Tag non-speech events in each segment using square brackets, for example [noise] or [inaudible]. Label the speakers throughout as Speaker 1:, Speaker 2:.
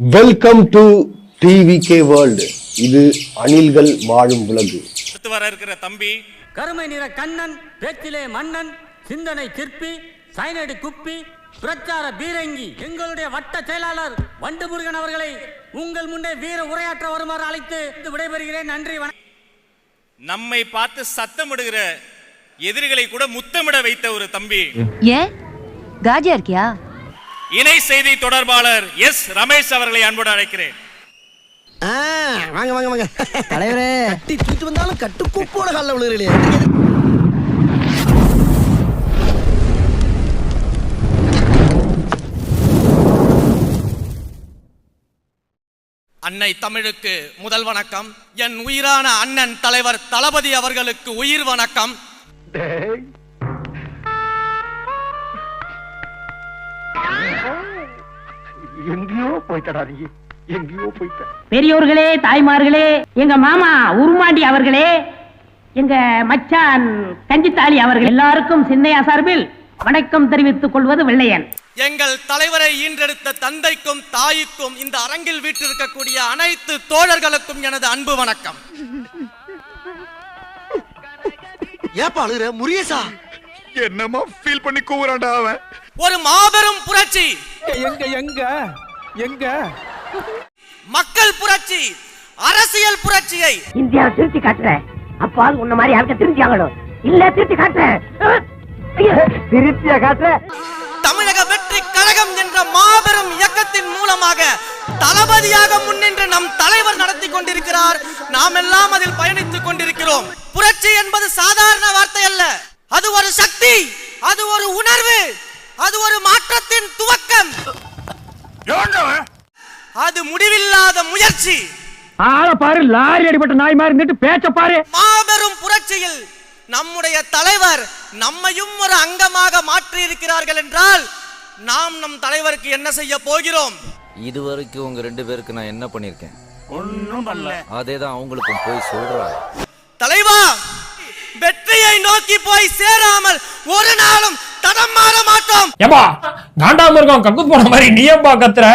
Speaker 1: Welcome to TVK world இது அணில்கள் வாழும் உலகு.
Speaker 2: அடுத்து வர இருக்கிற தம்பி.
Speaker 3: கருமை நிற கண்ணன் பேச்சிலே மன்னன் சிந்தனை சிற்பி சைனடி குப்பி பிரச்சார பீரங்கி எங்களுடைய வட்ட செயலாளர் வண்டு முருகன் அவர்களை உங்கள் முன்னே வீர உரையாற்ற வருமாறு அழைத்து விடைபெறுகிறேன். நன்றி வணக்கம்
Speaker 2: நம்மை பார்த்து சத்தமிடுகிற எதிரிகளை கூட முத்தமிட வைத்த ஒரு தம்பி.
Speaker 4: ஏன்? காஜியா இருக்கியா?
Speaker 2: இணை செய்தி தொடர்பாளர் எஸ் ரமேஷ் அவர்களை அன்போடு அழைக்கிறேன்.
Speaker 5: ஆ, வாங்க வாங்க வாங்க. தலைவரே. கட்டி தூக்கிட்டு வந்தாலும் கட்டு கூப்போட காலில் விழுகிறீங்களே.
Speaker 2: அன்னை தமிழுக்கு முதல் வணக்கம். என் உயிரான அண்ணன் தலைவர் தளபதி அவர்களுக்கு உயிர் வணக்கம்.
Speaker 6: பெரியோர்களே தாய்மார்களே எங்க மாமா உருமாண்டி அவர்களே எங்க மச்சான் கஞ்சித்தாளி அவர்கள் எல்லாருக்கும் சின்னையா சார்பில் வணக்கம் தெரிவித்துக் கொள்வது வெள்ளையன்.
Speaker 2: எங்கள் தலைவரை ஈன்றெடுத்த தந்தைக்கும் தாய்க்கும் இந்த அரங்கில் வீற்றிருக்கக்கூடிய அனைத்து தோழர்களுக்கும் எனது அன்பு வணக்கம்.
Speaker 5: ஏப்பா அழுகுற? முருகேசா?
Speaker 7: என்னமா ஃபீல் பண்ணி கூவுறான்டா அவன்?
Speaker 2: ஒரு மாபெரும் புரட்சி.
Speaker 8: எங்க எங்க எங்க?
Speaker 2: மக்கள் புரட்சி அரசியல் புரட்சியை.
Speaker 6: இந்தியா திருத்தி காட்டுறேன். அப்பா உன்ன மாதிரி யாருக்க திருத்தி ஆகணும்? இல்ல திருத்தி காட்டுறேன். திருத்தியா காட்டுறேன்
Speaker 2: தமிழக வெற்றி கழகம் என்ற மாபெரும் இயக்கத்தின் மூலமாக தளபதியாக முன்னின்று நம் தலைவர் நடத்தி கொண்டிருக்கிறார். நாம் எல்லாம் அதில் பயணித்துக் கொண்டிருக்கிறோம். புரட்சி என்பது சாதாரண வார்த்தை அல்ல. அது ஒரு சக்தி அது ஒரு உணர்வு அது ஒரு மாற்றத்தின் துவக்கம் அது முடிவில்லாத முயற்சி.
Speaker 6: ஆள பாரு லாரி அடிபட்ட நாய் மாதிரி இருந்துட்டு பேச்ச பாரு.
Speaker 2: மாபெரும் புரட்சியில் நம்முடைய தலைவர் நம்மையும் ஒரு அங்கமாக மாற்றி இருக்கிறார்கள் என்றால் நாம் நம் தலைவருக்கு என்ன செய்ய போகிறோம்?
Speaker 9: இது வரைக்கும் உங்க ரெண்டு பேருக்கு நான் என்ன பண்ணிருக்கேன் ஒன்னும் பண்ணல. அதேதான் அவங்களுக்கும் போய் சொல்றாங்க
Speaker 2: தலைவா வெற்றியை நோக்கி போய் சேராமல் ஒரு நாளும் தடம் மாற மாட்டோம்.
Speaker 8: ஏப்பா காண்டாம இருக்கோம் கக்கு போன மாதிரி நீ ஏன்பா கத்துற?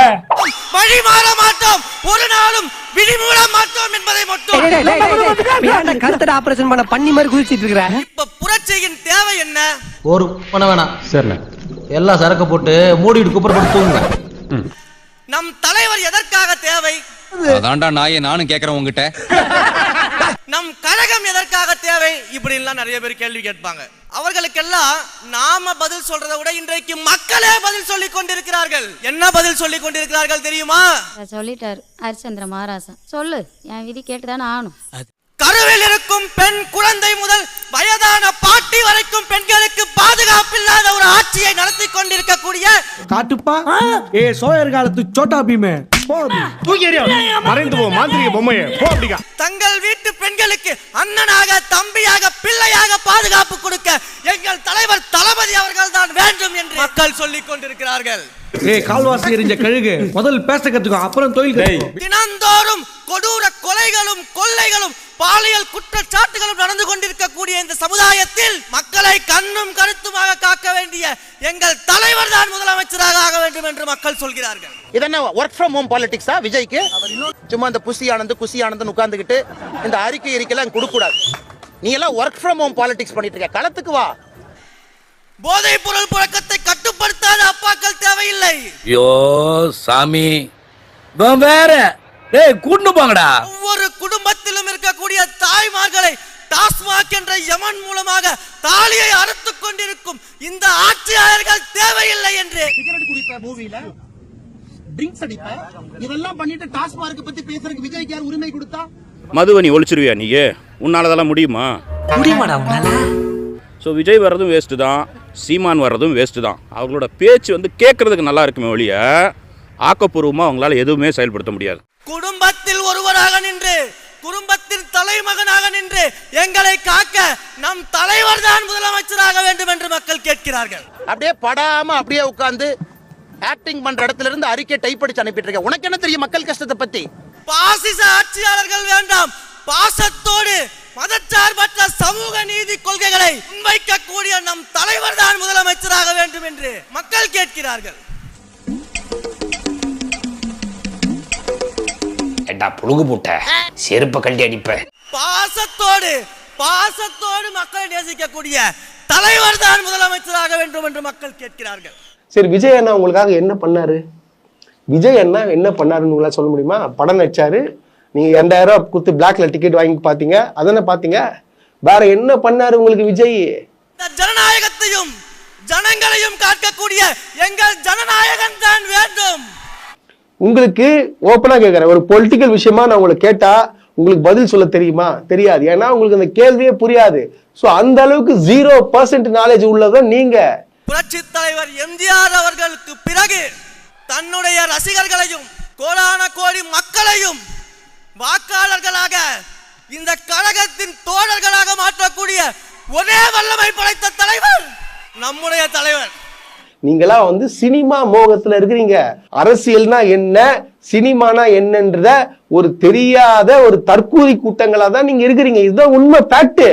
Speaker 2: வழி மாற மாட்டோம். ஒரு நாளும் விழிமூட மாட்டோம் என்பதை மட்டும்.
Speaker 5: கருத்தட ஆபரேஷன் பண்ண பண்ணி மாதிரி குதிச்சிட்டு இருக்கிற?
Speaker 2: இப்ப புரட்சியின் தேவை என்ன?
Speaker 10: ஒரு பண்ண வேணாம் சரிண்ணே. எல்லாம் சரக்கு போட்டு மூடிட்டு குப்பர் தூங்குங்க.
Speaker 2: நம் தலைவர் எதற்காக தேவை?
Speaker 9: அதான்டா நாயே நானும் கேக்குறேன் உங்ககிட்ட [laughs]
Speaker 2: நம் கழகம் எதற்காக தேவை? இப்படி எல்லாம் நிறைய பேர் கேள்வி கேட்பாங்க. அவர்களுக்கெல்லாம் நாம பதில் சொல்றதை விட இன்றைக்கு மக்களே பதில் சொல்லிக் கொண்டிருக்கிறார்கள். என்ன பதில் சொல்லிக் கொண்டிருக்கிறார்கள் தெரியுமா?
Speaker 4: சொல்லிட்டாரு ஹரிச்சந்திர மகாராசன். சொல்லு என் விதி கேட்டுதானே ஆகணும்.
Speaker 2: கருவில் இருக்கும் பெண் குழந்தை முதல் வயதான பாட்டி வரைக்கும் பெண்களுக்கு பாதுகாப்பில்லாத ஒரு ஆட்சியை நடத்தி
Speaker 8: காட்டுப்பா. ஏ சோயர் காலத்து சோட்டா பீமே.
Speaker 7: தூக்கி எறியா. மறைந்து போ மாந்திரிக பொம்மையே. போ அப்படிங்க
Speaker 2: தங்கள் வீட்டு பெண்களுக்கு அண்ணனாக தம்பியாக பிள்ளையாக பாதுகாப்பு கொடுக்க எங்கள் தலைவர் தளபதி அவர்கள் தான் வேண்டும் என்று மக்கள் சொல்லிக் கொண்டிருக்கிறார்கள்.
Speaker 8: ஏய் கால்வாசி எரிஞ்ச கழுகு. முதல் பேச கத்துக்கோ அப்புறம் தொழில்
Speaker 2: தினந்தோறும் கொடூர கொலைகளும் கொள்ளைகளும் பாலியல் குற்றச்சாட்டுகளும் நடந்து கொண்டிருக்கக்கூடிய இந்த சமுதாயத்தில் மக்களை கண்ணும் கருத்துமாக காக்க வேண்டிய எங்கள் தலைவர் தான் முதலமைச்சராக ஆக வேண்டும் என்று மக்கள் சொல்கிறார்கள்.
Speaker 11: இதென்ன ஒர்க் ஃப்ரம் ஹோம் பாலிடிக்ஸா விஜய்க்கு? சும்மா இந்த புசி ஆனந்த் குசி ஆனந்த் உட்கார்ந்துகிட்டு இந்த அறிக்கை அறிக்கைலாம் கொடுக்க கூடாது நீ எல்லாம் ஒர்க் ஃப்ரம் ஹோம் பாலிடிக்ஸ் பண்ணிட்டு இருக்க. களத்துக்கு வா.
Speaker 2: போதைப் பொருள் புழக்கத்தை கட்டுப்படுத்தாத அப்பாக்கள் தேவையில்லை.
Speaker 9: ஐயோ சாமி. வேற. டேய் கூட்டு போங்கடா.
Speaker 2: ஒவ்வொரு குடும்பத்திலும் இருக்கக்கூடிய தாய்மார்களை டாஸ்மாக் என்ற யமன் மூலமாக தாலியை அறுத்துக் கொண்டிருக்கும் இந்த ஆட்சியாளர்கள் தேவையில்லை என்று.
Speaker 5: இதெல்லாம் பண்ணிட்டு டாஸ்மார்க் பத்தி பேசுறதுக்கு விஜய்க்கு யார் உரிமை கொடுத்தா?
Speaker 7: மதுவை நீ ஒழிச்சிருவியா நீ உன்னால அதெல்லாம் முடியுமா?
Speaker 5: முடியுமாடா உன்னால?
Speaker 7: ஸோ விஜய் வர்றதும் வேஸ்ட்டு தான். சீமான் வர்றதும் வேஸ்ட்டு தான். அவங்களோட பேச்சு வந்து கேட்கறதுக்கு நல்லா இருக்குமே ஒழிய ஆக்கப்பூர்வமாக அவங்களால எதுவுமே செயல்படுத்த முடியாது.
Speaker 2: ஒருவராக நின்று குடும்பத்தின் தலைமகனாக நின்று எங்களை காக்க நம் தலைவர் தான் முதலமைச்சராக வேண்டும் என்று மக்கள் கேட்கிறார்கள்.
Speaker 11: அப்படியே படாம அப்படியே உட்கார்ந்து ஆக்டிங் பண்ற இடத்துல இருந்து அறிக்கை டைப் அடிச்சு அனுப்பிட்டு இருக்க. உனக்கு என்ன தெரியும் மக்கள் கஷ்டத்தை பத்தி?
Speaker 2: பாசிச ஆட்சியாளர்கள் வேண்டாம். பாசத்தோடு மதச்சார்பற்ற சமூக நீதி கொள்கைகளை முன்வைக்கக்கூடிய நம் தலைவர் தான் முதலமைச்சராக வேண்டும் என்று மக்கள் கேட்கிறார்கள்.
Speaker 12: ஏண்டா புழுகு பூட்ட? செருப்பை கழட்டி அடிப்ப.
Speaker 2: பாசத்தோடு பாசத்தோடு மக்களை நேசிக்கக்கூடிய தலைவர் தான் முதலமைச்சராக வேண்டும் என்று மக்கள் கேட்கிறார்கள்.
Speaker 1: சரி விஜய் அண்ணா உங்களுக்காக என்ன பண்ணாரு? விஜய் அண்ணா என்ன பண்ணாருன்னு உங்களால சொல்ல முடியுமா? படம் நடிச்சாரு. நீங்க ரெண்டாயிரம் ரூபாய் கொடுத்து பிளாக்ல டிக்கெட் வாங்கி பாத்தீங்க அதானே பாத்தீங்க வேற என்ன பண்ணாரு உங்களுக்கு விஜய்?
Speaker 2: இந்த ஜனநாயகத்தையும் ஜனங்களையும் காக்கக்கூடிய எங்கள் ஜனநாயகன் தான் வேண்டும்.
Speaker 1: உங்களுக்கு ஓப்பனாக கேட்குறேன் ஒரு பொலிட்டிக்கல் விஷயமா நான் உங்களை கேட்டால் உங்களுக்கு பதில் சொல்ல தெரியுமா? தெரியாது. ஏன்னா உங்களுக்கு அந்த கேள்வியே புரியாது. ஸோ அந்த அளவுக்கு ஜீரோ பர்சன்ட் நாலேஜ் உள்ளதான் நீங்க.
Speaker 2: புரட்சி தலைவர் எம்ஜிஆர் அவர்களுக்கு பிறகு தன்னுடைய ரசிகர்களையும் கோடான கோடி மக்களையும் வாக்காளர்களாக இந்த கழகத்தின் தோழர்களாக மாற்றக்கூடிய ஒரே வல்லமை படைத்த தலைவர் நம்முடைய தலைவர்.
Speaker 1: நீங்களா வந்து சினிமா மோகத்துல இருக்கிறீங்க. அரசியல்னா என்ன சினிமானா என்னன்றத ஒரு தெரியாத ஒரு தற்கூரி கூட்டங்களா தான் நீங்க இருக்கிறீங்க. இதுதான் உண்மை ஃபேக்ட்